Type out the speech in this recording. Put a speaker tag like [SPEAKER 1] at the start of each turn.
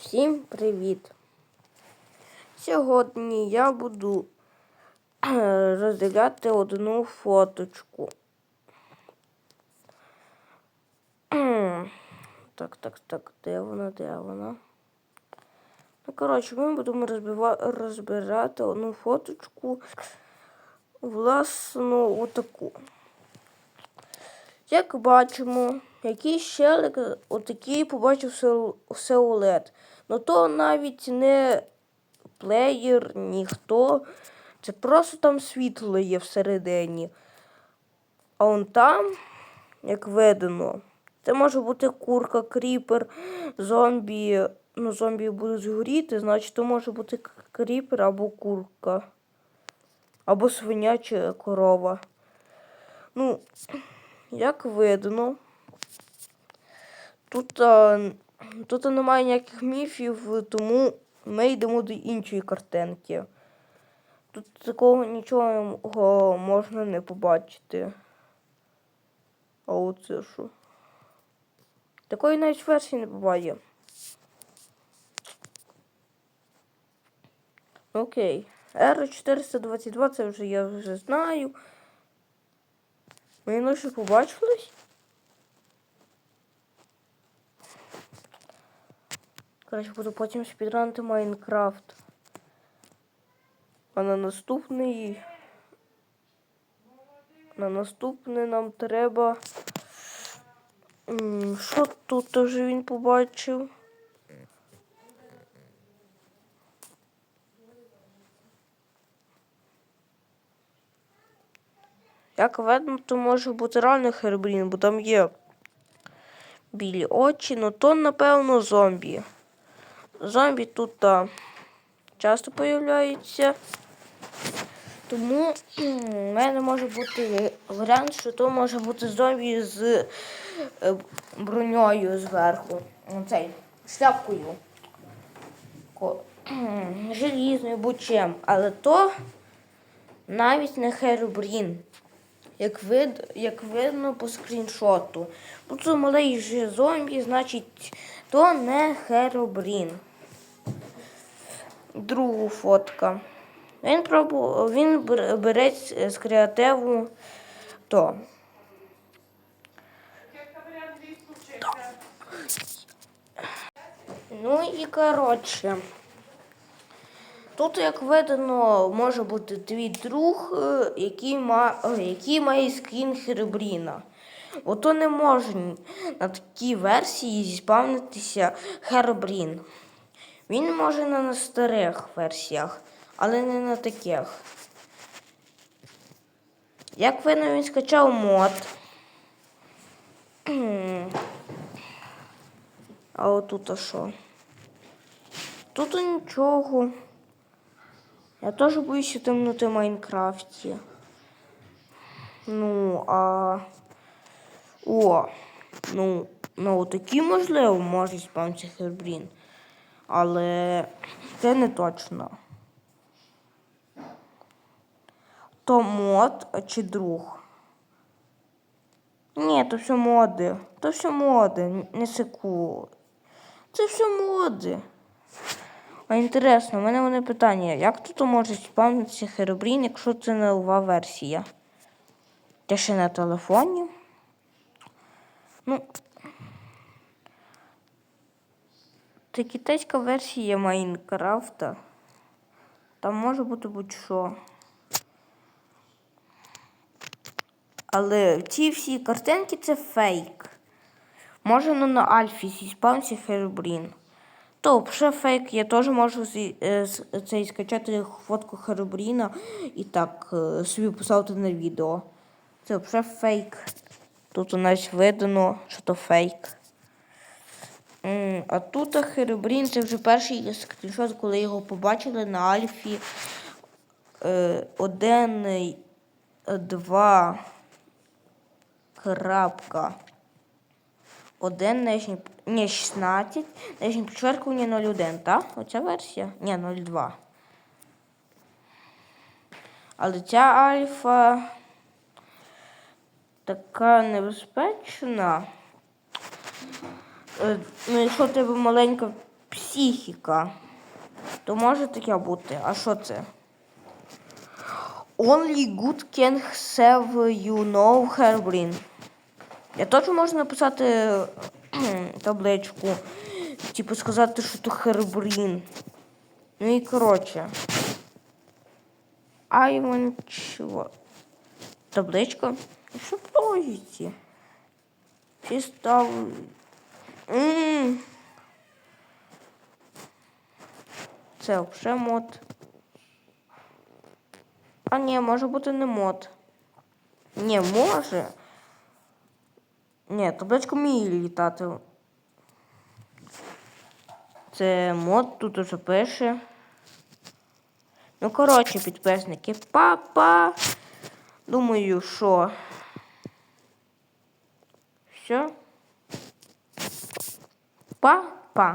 [SPEAKER 1] Всім привіт! Сьогодні я буду розділяти одну фоточку. Так, так, так, де вона, де вона? Ну, коротше, ми будемо розбирати одну фоточку, власну, отаку. Як бачимо, якийсь щелик отакий побачив сил- силует. Ну то навіть не плеєр, ніхто. Це просто там світло є всередині. А он там, як видно, це може бути курка, кріпер, зомбі. Ну, зомбі будуть згоріти, значить, то може бути кріпер або курка. Або свиня чи корова. Ну, як видно, тут, а, тут немає ніяких міфів, тому ми йдемо до іншої картинки. Тут такого нічого можна не побачити. А оце що? Такої навіть версії не буває. Окей. R422 це вже я вже знаю. Ми ночі побачились? Коротше, буду потім спідранити Майнкрафт. А на наступний. На наступний нам треба. Що тут вже він побачив? Як видно, то може бути реально хербрін, бо там є білі очі, ну то, напевно, зомбі. Зомбі тут а, часто появляються. Тому в мене може бути варіант, що то може бути зомбі з е, броньою зверху. Оцей, шляпкою. Ко- Желізною будь-чим. Але то навіть не херобрін. Як, вид, як видно по скріншоту. Це малий же зомбі, значить, то не херобрін. Друга фотка. Він пробу... він бере з креативу то. Ну і коротше. Тут, як видно, може бути твій друг, е, який, ма... е, який має скрін Херебріна. Ото не може на такій версії зіспавнитися Херебрін. Він може на старих версіях, але не на таких. Як видно, він скачав мод. А отут а що? Тут нічого. Я теж боюся темноти в Майнкрафті. Ну, а. О, ну, ну такі можливо може спамці Хербрін. Але це не точно. То мод чи друг? Ні, то все моди. То все моди, не секу. Це все моди. А інтересно, у мене вони питання, як тут може спавнитися Херобрін, якщо це не нова версія? Те ще на телефоні? Ну. Це китайська версія Майнкрафта. Там може бути будь-що. Але ці всі картинки це фейк. Може ну, на Альфі зіспавнився Херобрін. То ще фейк, я теж можу е, цей скачати фотку Херобріна і так е, собі поставити на відео. Це вже фейк. Тут у нас видно, що то фейк. А тут Херобрін це вже перший скріншот, коли його побачили на Альфі. Е, Один, два, крапка. Один нижній, ні, 16, нижнє підчеркування 01, так? Оця версія? Ні, 02. Але ця альфа така небезпечна. Е, Ну, якщо в тебе маленька Психіка. То може таке бути. А що це? Only good can have you know Herbrin. Я точно можу написати табличку. Типу сказати, що то Хербрін. Ну і коротше. Айван чого? Табличка? Що логіці? Всі став. Це вже мод. А ні, може бути не мод. Ні, може. Ні, табличка вміє літати. Це мод тут уже пише. Ну, коротше, підписники, папа. Думаю, що. Все. Па-па.